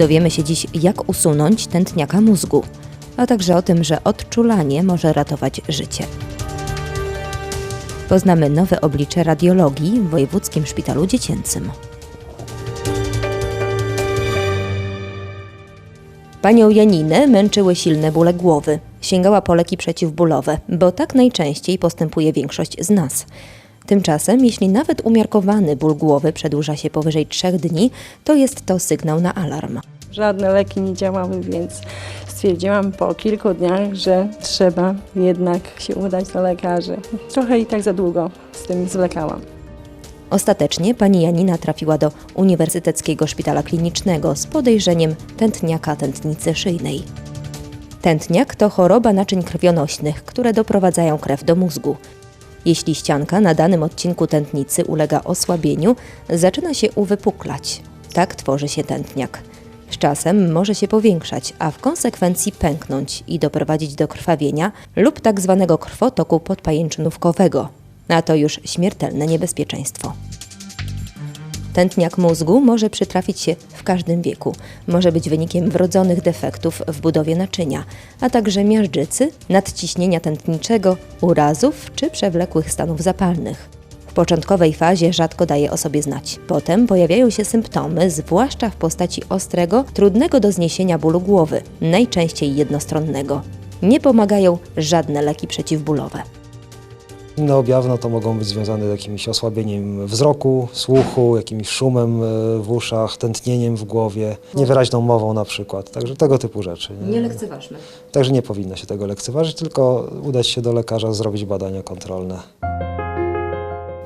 Dowiemy się dziś, jak usunąć tętniaka mózgu, a także o tym, że odczulanie może ratować życie. Poznamy nowe oblicze radiologii w Wojewódzkim Szpitalu Dziecięcym. Panią Janinę męczyły silne bóle głowy. Sięgała po leki przeciwbólowe, bo tak najczęściej postępuje większość z nas. Tymczasem, jeśli nawet umiarkowany ból głowy przedłuża się powyżej trzech dni, to jest to sygnał na alarm. Żadne leki nie działały, więc stwierdziłam po kilku dniach, że trzeba jednak się udać do lekarzy. Trochę i tak za długo z tym zwlekałam. Ostatecznie pani Janina trafiła do Uniwersyteckiego Szpitala Klinicznego z podejrzeniem tętniaka tętnicy szyjnej. Tętniak to choroba naczyń krwionośnych, które doprowadzają krew do mózgu. Jeśli ścianka na danym odcinku tętnicy ulega osłabieniu, zaczyna się uwypuklać. Tak tworzy się tętniak. Z czasem może się powiększać, a w konsekwencji pęknąć i doprowadzić do krwawienia lub tak zwanego krwotoku podpajęczynówkowego, a to już śmiertelne niebezpieczeństwo. Tętniak mózgu może przytrafić się w każdym wieku. Może być wynikiem wrodzonych defektów w budowie naczynia, a także miażdżycy, nadciśnienia tętniczego, urazów czy przewlekłych stanów zapalnych. W początkowej fazie rzadko daje o sobie znać. Potem pojawiają się symptomy, zwłaszcza w postaci ostrego, trudnego do zniesienia bólu głowy, najczęściej jednostronnego. Nie pomagają żadne leki przeciwbólowe. Inne objawy no to mogą być związane z jakimś osłabieniem wzroku, słuchu, jakimś szumem e, w uszach, tętnieniem w głowie, niewyraźną mową na przykład. Także tego typu rzeczy. Nie? lekceważmy. Także nie powinno się tego lekceważyć, tylko udać się do lekarza, zrobić badania kontrolne.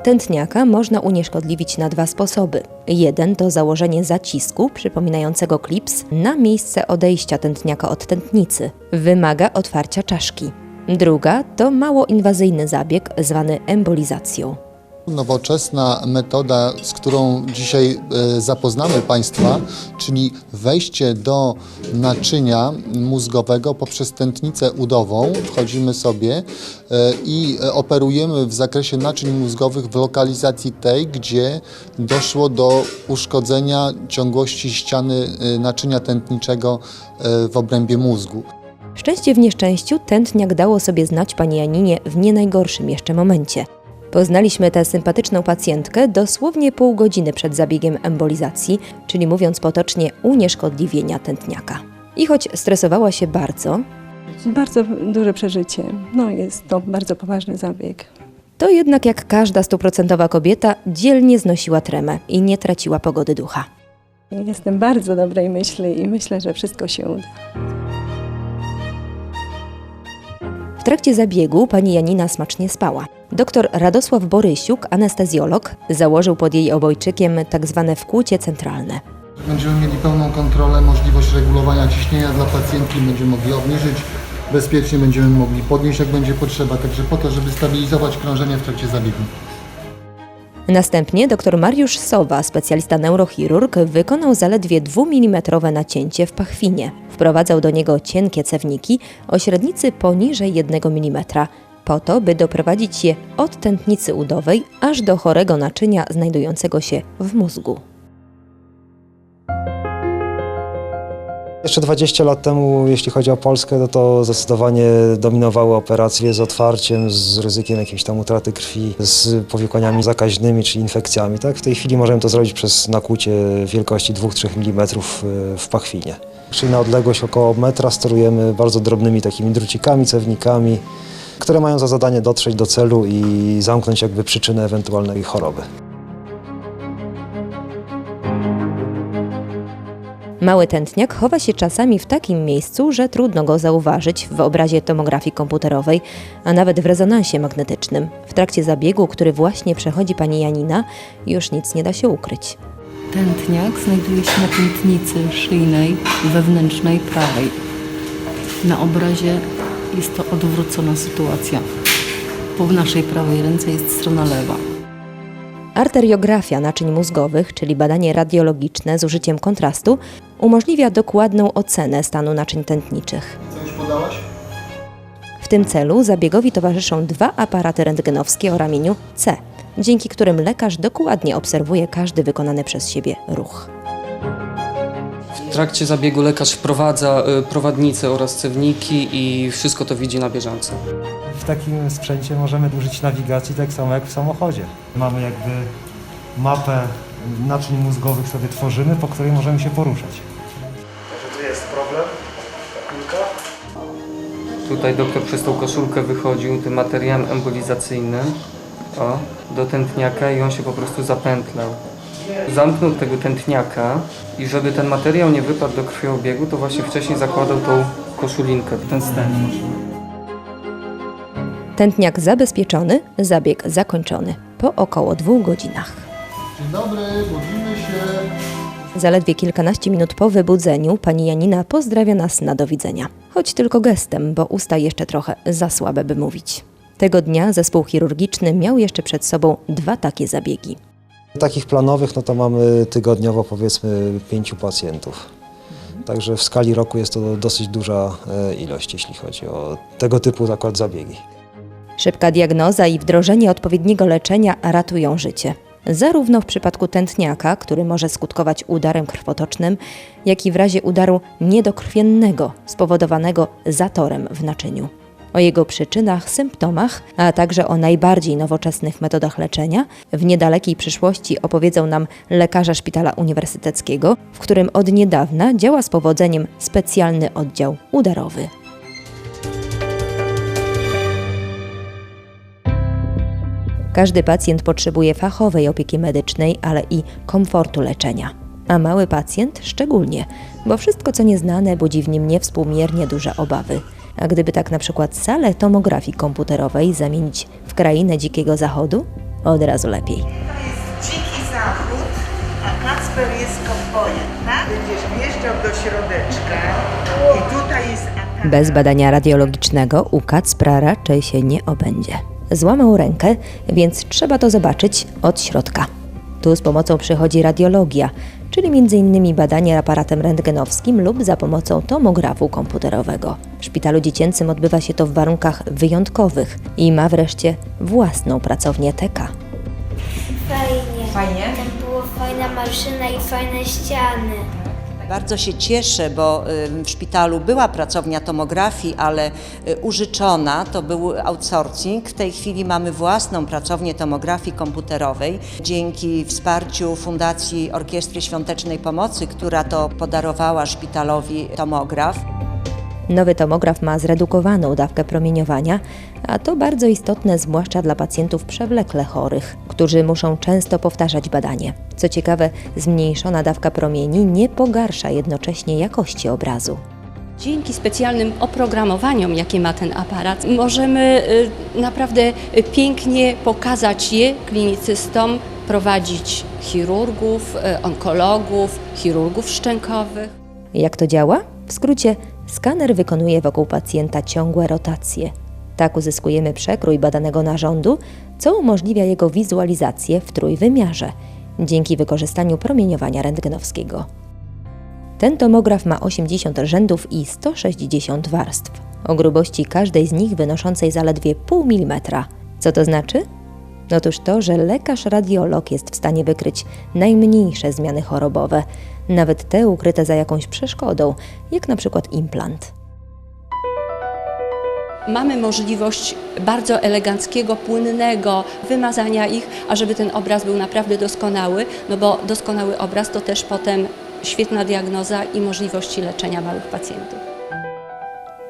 Tętniaka można unieszkodliwić na dwa sposoby. Jeden to założenie zacisku przypominającego klips na miejsce odejścia tętniaka od tętnicy. Wymaga otwarcia czaszki. Druga to mało inwazyjny zabieg zwany embolizacją. Nowoczesna metoda, z którą dzisiaj e, zapoznamy Państwa, czyli wejście do naczynia mózgowego poprzez tętnicę udową. Wchodzimy sobie e, i operujemy w zakresie naczyń mózgowych w lokalizacji tej, gdzie doszło do uszkodzenia ciągłości ściany e, naczynia tętniczego w obrębie mózgu. Szczęście w nieszczęściu tętniak dało sobie znać pani Janinie w nie najgorszym jeszcze momencie. Poznaliśmy tę sympatyczną pacjentkę dosłownie pół godziny przed zabiegiem embolizacji, czyli mówiąc potocznie unieszkodliwienia tętniaka. I choć stresowała się bardzo, Bardzo duże przeżycie. No jest to bardzo poważny zabieg. to jednak jak każda stuprocentowa kobieta dzielnie znosiła tremę i nie traciła pogody ducha. Jestem bardzo dobrej myśli i myślę, że wszystko się uda. W trakcie zabiegu pani Janina smacznie spała. Doktor Radosław Borysiuk, anestezjolog, założył pod jej obojczykiem tak zwane wkłucie centralne. Będziemy mieli pełną kontrolę, możliwość regulowania ciśnienia dla pacjentki, będziemy mogli obniżyć, bezpiecznie będziemy mogli podnieść jak będzie potrzeba, także po to, żeby stabilizować krążenie w trakcie zabiegu. Następnie dr Mariusz Sowa, specjalista neurochirurg, wykonał zaledwie 2 mm nacięcie w pachwinie. Wprowadzał do niego cienkie cewniki o średnicy poniżej 1 mm, po to, by doprowadzić je od tętnicy udowej aż do chorego naczynia znajdującego się w mózgu. Jeszcze 20 lat temu, jeśli chodzi o Polskę, no to zdecydowanie dominowały operacje z otwarciem, z ryzykiem jakiejś tam utraty krwi, z powikłaniami zakaźnymi czy infekcjami. Tak? W tej chwili możemy to zrobić przez nakłucie wielkości 2-3 mm w pachwinie. Czyli na odległość około metra sterujemy bardzo drobnymi takimi drucikami, cewnikami, które mają za zadanie dotrzeć do celu i zamknąć jakby przyczynę ewentualnej choroby. Mały tętniak chowa się czasami w takim miejscu, że trudno go zauważyć w obrazie tomografii komputerowej, a nawet w rezonansie magnetycznym. W trakcie zabiegu, który właśnie przechodzi pani Janina, już nic nie da się ukryć. Tętniak znajduje się na tętnicy szyjnej wewnętrznej prawej. Na obrazie jest to odwrócona sytuacja. Po naszej prawej ręce jest strona lewa. Arteriografia naczyń mózgowych, czyli badanie radiologiczne z użyciem kontrastu, umożliwia dokładną ocenę stanu naczyń tętniczych. Co już podałaś? W tym celu zabiegowi towarzyszą dwa aparaty rentgenowskie o ramieniu C, dzięki którym lekarz dokładnie obserwuje każdy wykonany przez siebie ruch. Trakcie zabiegu lekarz wprowadza y, prowadnice oraz cewniki i wszystko to widzi na bieżąco. W takim sprzęcie możemy użyć nawigacji tak samo jak w samochodzie. Mamy jakby mapę naczyń mózgowych sobie tworzymy, po której możemy się poruszać. Także tu jest problem, kulka. Tutaj doktor przez tą koszulkę wychodził tym materiałem embolizacyjnym o, do tętniaka i on się po prostu zapętlał. Zamknął tego tętniaka i żeby ten materiał nie wypadł do krwiobiegu, to właśnie wcześniej zakładał tą koszulinkę, ten stent. Tętniak zabezpieczony, zabieg zakończony po około dwóch godzinach. Dzień dobry, budzimy się. Zaledwie kilkanaście minut po wybudzeniu pani Janina pozdrawia nas na do widzenia. Choć tylko gestem, bo usta jeszcze trochę za słabe, by mówić. Tego dnia zespół chirurgiczny miał jeszcze przed sobą dwa takie zabiegi. Takich planowych no to mamy tygodniowo powiedzmy pięciu pacjentów. Także w skali roku jest to dosyć duża e, ilość, jeśli chodzi o tego typu akurat zabiegi. Szybka diagnoza i wdrożenie odpowiedniego leczenia ratują życie. Zarówno w przypadku tętniaka, który może skutkować udarem krwotocznym, jak i w razie udaru niedokrwiennego spowodowanego zatorem w naczyniu. O jego przyczynach, symptomach, a także o najbardziej nowoczesnych metodach leczenia w niedalekiej przyszłości opowiedzą nam lekarze Szpitala Uniwersyteckiego, w którym od niedawna działa z powodzeniem specjalny oddział udarowy. Każdy pacjent potrzebuje fachowej opieki medycznej, ale i komfortu leczenia. A mały pacjent szczególnie, bo wszystko co nieznane budzi w nim niewspółmiernie duże obawy. A gdyby tak na przykład salę tomografii komputerowej zamienić w krainę dzikiego zachodu, od razu lepiej. Dziki Zachód, a Kacper jest kowbojem, tak? Będziesz wjeżdżał do środeczka i tutaj jest aparat. Bez badania radiologicznego u Kacpra raczej się nie obędzie. Złamał rękę, więc trzeba to zobaczyć od środka. Tu z pomocą przychodzi radiologia, czyli m.in. badanie aparatem rentgenowskim lub za pomocą tomografu komputerowego. W szpitalu dziecięcym odbywa się to w warunkach wyjątkowych i ma wreszcie własną pracownię TK. Fajnie. Fajnie? Tam była fajna maszyna i fajne ściany. Bardzo się cieszę, bo w szpitalu była pracownia tomografii, ale y, użyczona, to był outsourcing. W tej chwili mamy własną pracownię tomografii komputerowej dzięki wsparciu Fundacji Orkiestry Świątecznej Pomocy, która to podarowała szpitalowi tomograf. Nowy tomograf ma zredukowaną dawkę promieniowania, a to bardzo istotne zwłaszcza dla pacjentów przewlekle chorych, którzy muszą często powtarzać badanie. Co ciekawe, zmniejszona dawka promieni nie pogarsza jednocześnie jakości obrazu. Dzięki specjalnym oprogramowaniom, jakie ma ten aparat, możemy y, naprawdę y, pięknie pokazać je klinicystom, prowadzić chirurgów, y, onkologów, chirurgów szczękowych. Jak to działa? W skrócie, skaner wykonuje wokół pacjenta ciągłe rotacje. Tak uzyskujemy przekrój badanego narządu, co umożliwia jego wizualizację w trójwymiarze dzięki wykorzystaniu promieniowania rentgenowskiego. Ten tomograf ma 80 rzędów i 160 warstw, o grubości każdej z nich wynoszącej zaledwie pół milimetra. Co to znaczy? Otóż to, że lekarz-radiolog jest w stanie wykryć najmniejsze zmiany chorobowe, nawet te ukryte za jakąś przeszkodą, jak na przykład implant. Mamy możliwość bardzo eleganckiego, płynnego wymazania ich, ażeby ten obraz był naprawdę doskonały, no bo doskonały obraz to też potem świetna diagnoza i możliwości leczenia małych pacjentów.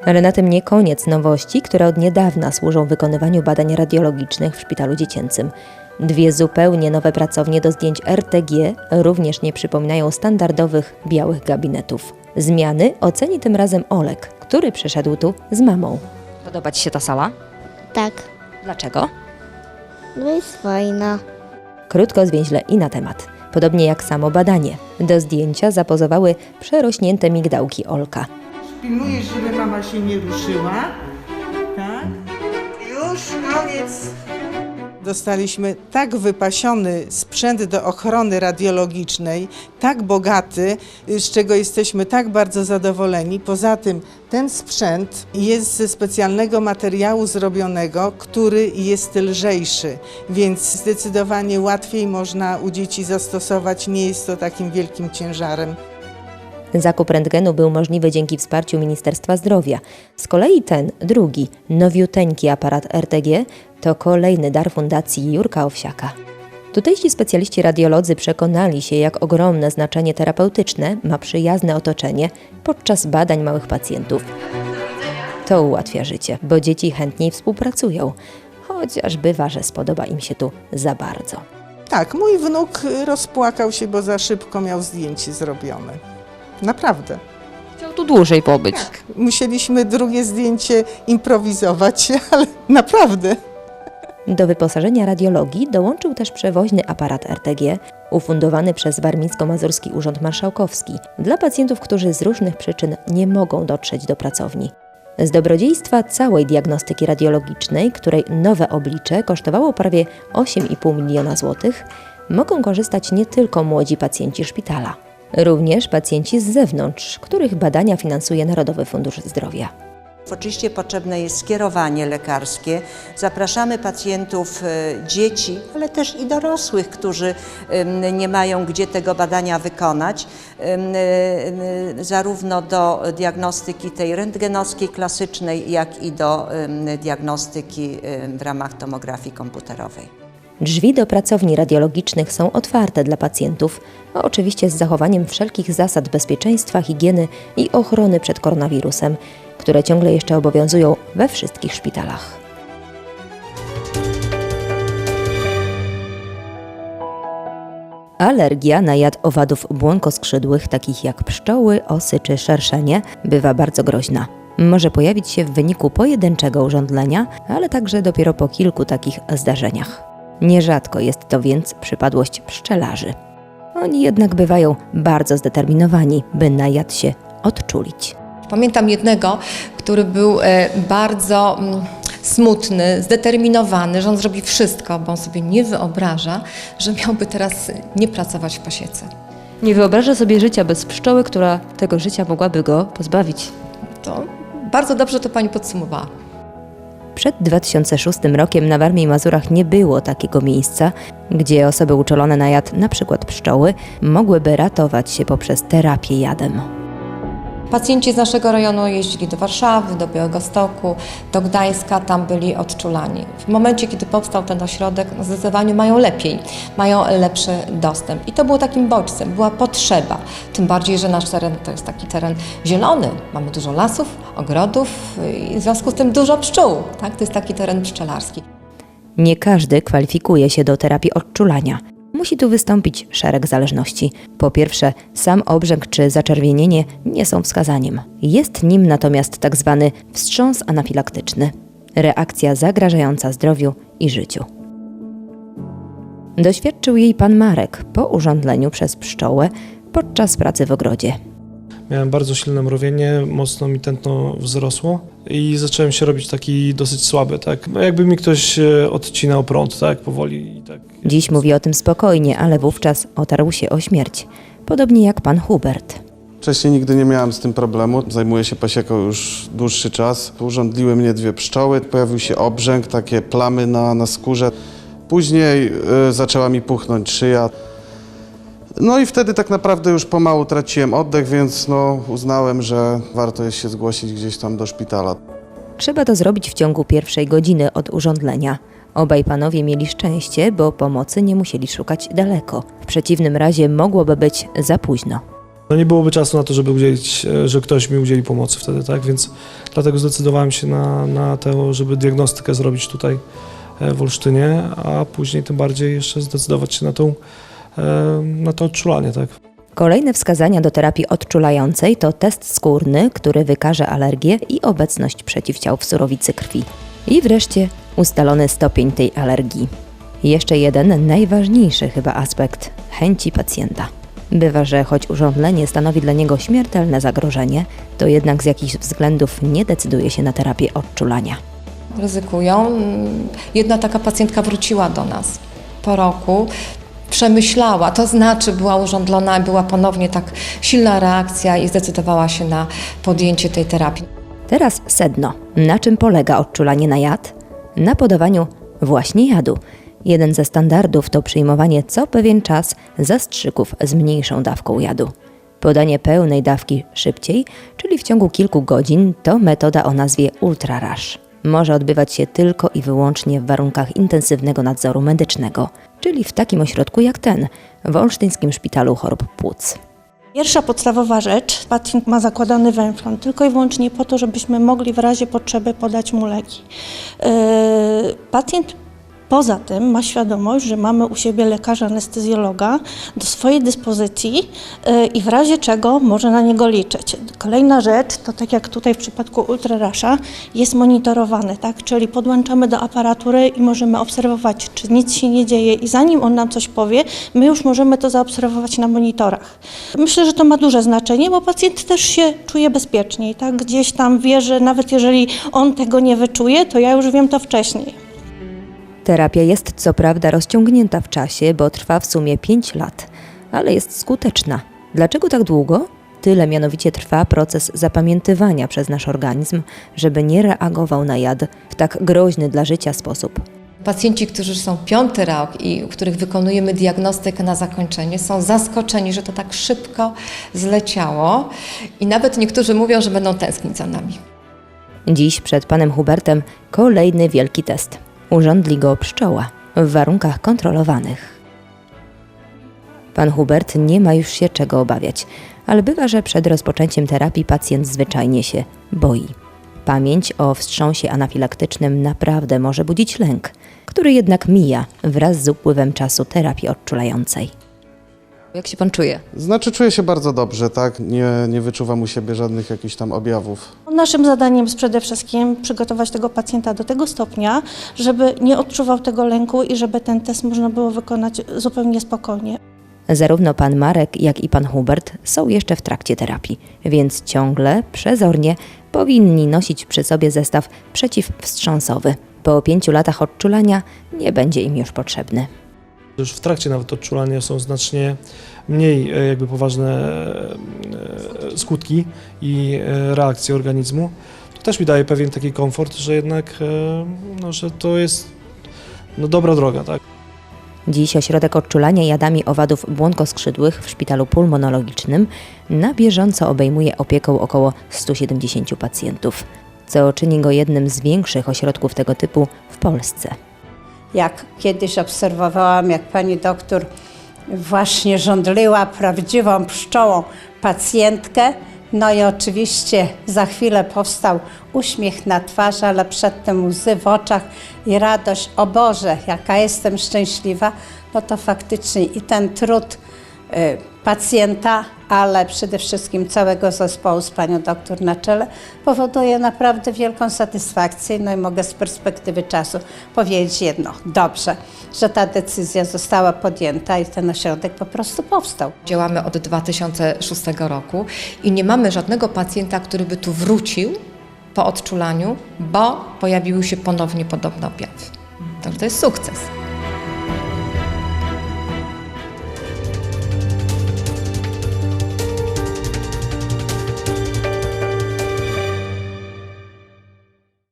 Ale na tym nie koniec nowości, które od niedawna służą wykonywaniu badań radiologicznych w szpitalu dziecięcym. Dwie zupełnie nowe pracownie do zdjęć RTG również nie przypominają standardowych białych gabinetów. Zmiany oceni tym razem Olek, który przyszedł tu z mamą. Podoba Ci się ta sala? Tak, Dlaczego? no jest fajna. Krótko zwięźle i na temat. Podobnie jak samo badanie. Do zdjęcia zapozowały przerośnięte migdałki Olka. Pilnujesz, żeby mama się nie ruszyła. Tak? Już, koniec. Dostaliśmy tak wypasiony sprzęt do ochrony radiologicznej, tak bogaty, z czego jesteśmy tak bardzo zadowoleni. Poza tym ten sprzęt jest ze specjalnego materiału zrobionego, który jest lżejszy, więc zdecydowanie łatwiej można u dzieci zastosować, nie jest to takim wielkim ciężarem. Zakup rentgenu był możliwy dzięki wsparciu Ministerstwa Zdrowia. Z kolei ten, drugi, nowiuteńki aparat RTG to kolejny dar Fundacji Jurka Owsiaka. Tutejsi specjaliści radiolodzy przekonali się, jak ogromne znaczenie terapeutyczne ma przyjazne otoczenie podczas badań małych pacjentów. To ułatwia życie, bo dzieci chętniej współpracują, chociaż bywa, że spodoba im się tu za bardzo. Tak, mój wnuk rozpłakał się, bo za szybko miał zdjęcie zrobione. Naprawdę. Chciał tu dłużej pobyć. Musieliśmy drugie zdjęcie improwizować, ale naprawdę. Do wyposażenia radiologii dołączył też przewoźny aparat RTG, ufundowany przez Warmińsko-Mazurski Urząd Marszałkowski dla pacjentów, którzy z różnych przyczyn nie mogą dotrzeć do pracowni. Z dobrodziejstwa całej diagnostyki radiologicznej, której nowe oblicze kosztowało prawie 8,5 miliona złotych, mogą korzystać nie tylko młodzi pacjenci szpitala, również pacjenci z zewnątrz, których badania finansuje Narodowy Fundusz Zdrowia. Oczywiście potrzebne jest skierowanie lekarskie. Zapraszamy pacjentów, e, dzieci, ale też i dorosłych, którzy nie mają gdzie tego badania wykonać, em, e, zarówno do diagnostyki tej rentgenowskiej klasycznej, jak i do diagnostyki w ramach tomografii komputerowej. Drzwi do pracowni radiologicznych są otwarte dla pacjentów, a oczywiście z zachowaniem wszelkich zasad bezpieczeństwa, higieny i ochrony przed koronawirusem, które ciągle jeszcze obowiązują we wszystkich szpitalach. Alergia na jad owadów błonkoskrzydłych, takich jak pszczoły, osy czy szerszenie, bywa bardzo groźna. Może pojawić się w wyniku pojedynczego urządlenia, ale także dopiero po kilku takich zdarzeniach. Nierzadko jest to więc przypadłość pszczelarzy. Oni jednak bywają bardzo zdeterminowani, by na jad się odczulić. Pamiętam jednego, który był e, bardzo mm, smutny, zdeterminowany, że on zrobi wszystko, bo on sobie nie wyobraża, że miałby teraz nie pracować w pasiece. Nie wyobraża sobie życia bez pszczoły, która tego życia mogłaby go pozbawić. To bardzo dobrze to pani podsumowała. Przed 2006 rokiem na Warmii i Mazurach nie było takiego miejsca, gdzie osoby uczulone na jad, np. pszczoły, mogłyby ratować się poprzez terapię jadem. Pacjenci z naszego rejonu jeździli do Warszawy, do Białegostoku, do Gdańska, tam byli odczulani. W momencie, kiedy powstał ten ośrodek, no zdecydowanie mają lepiej, mają lepszy dostęp. I to było takim bodźcem, była potrzeba. Tym bardziej, że nasz teren to jest taki teren zielony. Mamy dużo lasów, ogrodów i w związku z tym dużo pszczół. Tak? To jest taki teren pszczelarski. Nie każdy kwalifikuje się do terapii odczulania. Musi tu wystąpić szereg zależności. Po pierwsze, sam obrzęk czy zaczerwienienie nie są wskazaniem. Jest nim natomiast tak zwany wstrząs anafilaktyczny reakcja zagrażająca zdrowiu i życiu. Doświadczył jej pan Marek po urządleniu przez pszczołę podczas pracy w ogrodzie. Miałem bardzo silne mrowienie, mocno mi tętno wzrosło i zacząłem się robić taki dosyć słaby, tak? No jakby mi ktoś e, odcinał prąd, tak? Powoli i tak. Dziś mówi o tym spokojnie, ale wówczas otarł się o śmierć. Podobnie jak pan Hubert. Wcześniej nigdy nie miałem z tym problemu. Zajmuję się pasieką już dłuższy czas. Urządliły mnie dwie pszczoły, pojawił się obrzęk, takie plamy na, na skórze. Później y, zaczęła mi puchnąć szyja. No i wtedy tak naprawdę już pomału traciłem oddech, więc no, uznałem, że warto jest się zgłosić gdzieś tam do szpitala. Trzeba to zrobić w ciągu pierwszej godziny od urządlenia. Obaj panowie mieli szczęście, bo pomocy nie musieli szukać daleko. W przeciwnym razie mogłoby być za późno. No nie byłoby czasu na to, żeby udzielić, e, że ktoś mi udzieli pomocy wtedy, tak? Więc dlatego zdecydowałem się na, na to, żeby diagnostykę zrobić tutaj e, w Olsztynie, a później tym bardziej jeszcze zdecydować się na, tą, na to odczulanie, tak? Kolejne wskazania do terapii odczulającej to test skórny, który wykaże alergię i obecność przeciwciał w surowicy krwi. I wreszcie ustalony stopień tej alergii. Jeszcze jeden najważniejszy chyba aspekt chęci pacjenta. Bywa, że choć urządlenie stanowi dla niego śmiertelne zagrożenie, to jednak z jakichś względów nie decyduje się na terapię odczulania. Ryzykują. Jedna taka pacjentka wróciła do nas po roku. Przemyślała, to znaczy była urządlona, była ponownie tak silna reakcja i zdecydowała się na podjęcie tej terapii. Teraz sedno. Na czym polega odczulanie na jad? Na podawaniu właśnie jadu. Jeden ze standardów to przyjmowanie co pewien czas zastrzyków z mniejszą dawką jadu. Podanie pełnej dawki szybciej, czyli w ciągu kilku godzin, to metoda o nazwie ultrarash. Może odbywać się tylko i wyłącznie w warunkach intensywnego nadzoru medycznego, czyli w takim ośrodku jak ten, w Olsztyńskim Szpitalu Chorób Płuc. Pierwsza podstawowa rzecz, pacjent ma zakładany węflon tylko i wyłącznie po to, żebyśmy mogli w razie potrzeby podać mu leki. Yy, Pacjent poza tym ma świadomość, że mamy u siebie lekarza anestezjologa do swojej dyspozycji yy, i w razie czego może na niego liczyć. Kolejna rzecz, to tak jak tutaj w przypadku ultrarasza, jest monitorowane, tak? czyli podłączamy do aparatury i możemy obserwować, czy nic się nie dzieje i zanim on nam coś powie, my już możemy to zaobserwować na monitorach. Myślę, że to ma duże znaczenie, bo pacjent też się czuje bezpieczniej, tak? Gdzieś tam wie, że nawet jeżeli on tego nie wyczuje, to ja już wiem to wcześniej. Terapia jest co prawda rozciągnięta w czasie, bo trwa w sumie 5 lat, ale jest skuteczna. Dlaczego tak długo? Tyle mianowicie trwa proces zapamiętywania przez nasz organizm, żeby nie reagował na jad w tak groźny dla życia sposób. Pacjenci, którzy są piąty rok i u których wykonujemy diagnostykę na zakończenie, są zaskoczeni, że to tak szybko zleciało i nawet niektórzy mówią, że będą tęsknić za nami. Dziś przed panem Hubertem kolejny wielki test. Urządli go pszczoła w warunkach kontrolowanych. Pan Hubert nie ma już się czego obawiać, ale bywa, że przed rozpoczęciem terapii pacjent zwyczajnie się boi. Pamięć o wstrząsie anafilaktycznym naprawdę może budzić lęk, który jednak mija wraz z upływem czasu terapii odczulającej. Jak się pan czuje? Znaczy czuję się bardzo dobrze, tak? Nie, nie wyczuwam u siebie żadnych jakichś tam objawów. Naszym zadaniem jest przede wszystkim przygotować tego pacjenta do tego stopnia, żeby nie odczuwał tego lęku i żeby ten test można było wykonać zupełnie spokojnie. Zarówno pan Marek, jak i pan Hubert są jeszcze w trakcie terapii, więc ciągle, przezornie powinni nosić przy sobie zestaw przeciwwstrząsowy. Po pięciu latach odczulania nie będzie im już potrzebny. Już w trakcie nawet odczulania są znacznie mniej e, jakby poważne e, skutki i e, reakcje organizmu. To też mi daje pewien taki komfort, że jednak e, no, że to jest no, dobra droga, tak? Dziś ośrodek odczulania jadami owadów błonkoskrzydłych w szpitalu pulmonologicznym na bieżąco obejmuje opieką około 170 pacjentów, co czyni go jednym z większych ośrodków tego typu w Polsce. Jak kiedyś obserwowałam, jak pani doktor właśnie żądliła prawdziwą pszczołą pacjentkę, no i oczywiście za chwilę powstał uśmiech na twarzy, ale przedtem łzy w oczach i radość, o Boże, jaka jestem szczęśliwa, no to faktycznie i ten trud pacjenta, ale przede wszystkim całego zespołu z panią doktor na czele powoduje naprawdę wielką satysfakcję. No i mogę z perspektywy czasu powiedzieć jedno, dobrze, że ta decyzja została podjęta i ten ośrodek po prostu powstał. Działamy od 2006 roku i nie mamy żadnego pacjenta, który by tu wrócił po odczulaniu, bo pojawiły się ponownie podobne objawy. Także to jest sukces.